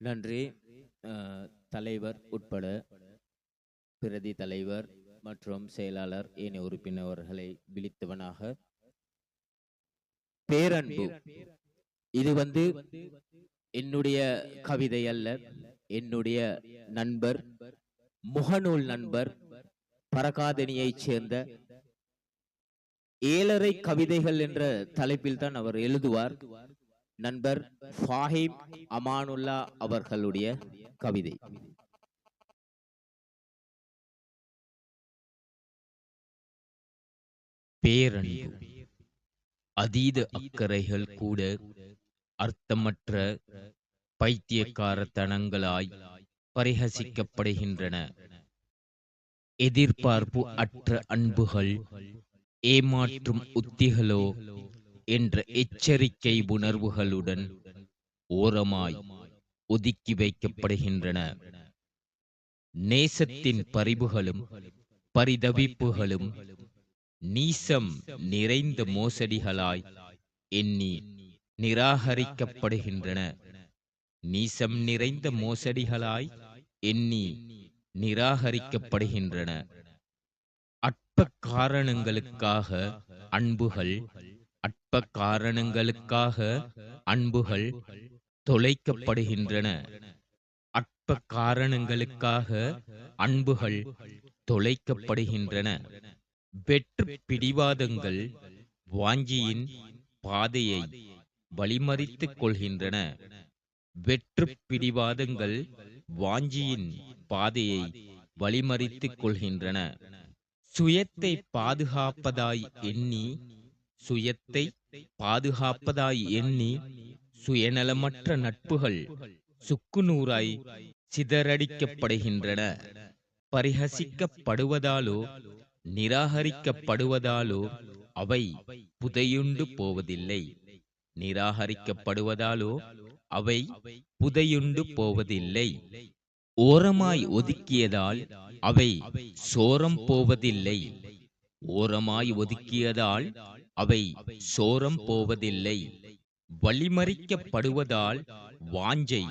நன்றி. தலைவர் உட்பட பிரதி தலைவர் மற்றும் செயலாளர் ஏனைய உறுப்பினர்களை விழித்தவனாக பேரன்பு. இது வந்து என்னுடைய கவிதை அல்ல என்னுடைய நண்பர் முகநூல் நண்பர் பரகாதனியைச் சேர்ந்த ஏழரை கவிதைகள் என்ற தலைப்பில் தான் அவர் எழுதுவார். நண்பர் ஃபாஹிம் அமானுல்லா அவர்களுடைய கவிதை. பேரன்பு அதீத அக்கறைகள் கூட அர்த்தமற்ற பைத்தியக்காரத்தனங்களாய் பரிஹசிக்கப்படுகின்றன. எதிர்பார்ப்பு அற்ற அன்புகள் ஏமாற்றும் உத்திகளோ என்ற எச்சரிக்கை உணர்வுகளுடன் ஓரமாய் ஒதுக்கி வைக்கப்படுகின்றன. நேசத்தின் பரிவுகளும் பரிதவிப்புகளும் நீசம் நிறைந்த மோசடிகளாய் எண்ணி நிராகரிக்கப்படுகின்றன. நீசம் நிறைந்த மோசடிகளாய் எண்ணி நிராகரிக்கப்படுகின்றன. அற்ப காரணங்களுக்காக அன்புகள் அற்ப காரணங்களுக்காக அன்புகள் தொலைக்கப்படுகின்றன. அற்ப காரணங்களுக்காக அன்புகள் தொலைக்கப்படுகின்றன. வெற்று பிடிவாதங்கள் வாஞ்சியின் பாதையை வழிமறித்துக் கொள்கின்றன. வெற்று பிடிவாதங்கள் வாஞ்சியின் பாதையை வழிமறித்துக் கொள்கின்றன. சுயத்தை பாதுகாப்பதாய் எண்ணி சுயத்தை பாதுகாப்பதாய் எண்ணி சுயநலமற்ற நட்புகள் சுக்குநூறாய் சிதறடிக்கப்படுகின்றன. பரிஹசிக்கப்படுவதாலோ நிராகரிக்கப்படுவதாலோ அவை புதையுண்டு போவதில்லை. நிராகரிக்கப்படுவதாலோ அவை புதையுண்டு போவதில்லை. ஓரமாய் ஒதுக்கியதால் அவை சோரம் போவதில்லை. ஓரமாய் ஒதுக்கியதால் அவை சோரம் போவதில்லை. வழிமறிக்கப்படுவதால் வாஞ்சை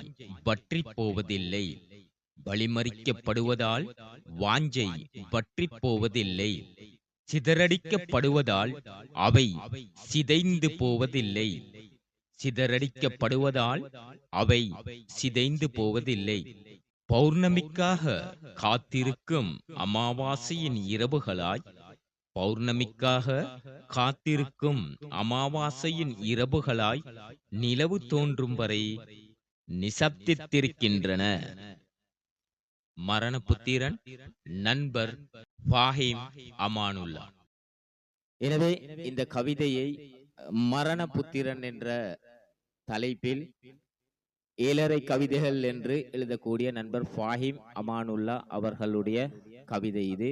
வற்றி போவதில்லை. வழிமறிக்கப்படுவதால் வாஞ்சை வற்றி போவதில்லை. சிதறடிக்கப்படுவதால் அவை சிதைந்து போவதில்லை. சிதறடிக்கப்படுவதால் அவை சிதைந்து போவதில்லை. பௌர்ணமிக்காக காத்திருக்கும் அமாவாசையின் இரவுகளாய் பௌர்ணமிக்காக காத்திருக்கும் அமாவாசையின் இரவுகளாய் நிலவு தோன்றும் வரை நிசப்தித்திருக்கின்றன. மரணபுத்திரன் நண்பர் ஃபாஹிம் அமானுல்லா. எனவே இந்த கவிதையை மரண புத்திரன் என்ற தலைப்பில் ஏழரை கவிதைகள் என்று எழுதக்கூடிய நண்பர் ஃபாஹிம் அமானுல்லா அவர்களுடைய கவிதை இது.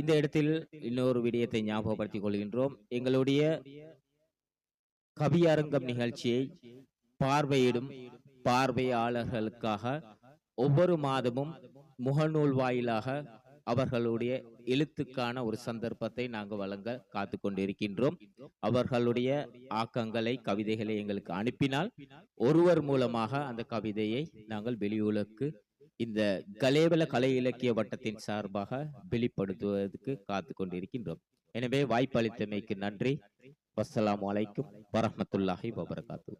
இந்த இடத்தில் இன்னொரு விடயத்தை ஞாபகப்படுத்திக் கொள்கின்றோம். எங்களுடைய கவியரங்கம் நிகழ்ச்சியை பார்வையிடும் பார்வையாளர்களுக்காக ஒவ்வொரு மாதமும் முகநூல் வாயிலாக அவர்களுடைய எழுத்துக்கான ஒரு சந்தர்ப்பத்தை நாங்கள் வழங்க காத்து கொண்டிருக்கின்றோம். அவர்களுடைய ஆக்கங்களை கவிதைகளை எங்களுக்கு அனுப்பினால் ஒருவர் மூலமாக அந்த கவிதையை நாங்கள் வெளியுலக்கு இந்த கலேவல கலை இலக்கிய வட்டத்தின் சார்பாக வெளிப்படுத்துவதற்கு காத்து கொண்டிருக்கின்றோம் எனவே வாய்ப்பளித்தமைக்கு நன்றி. வசலாம் அலைக்கும் வரமத்துல்லாஹி வபரகாத்து.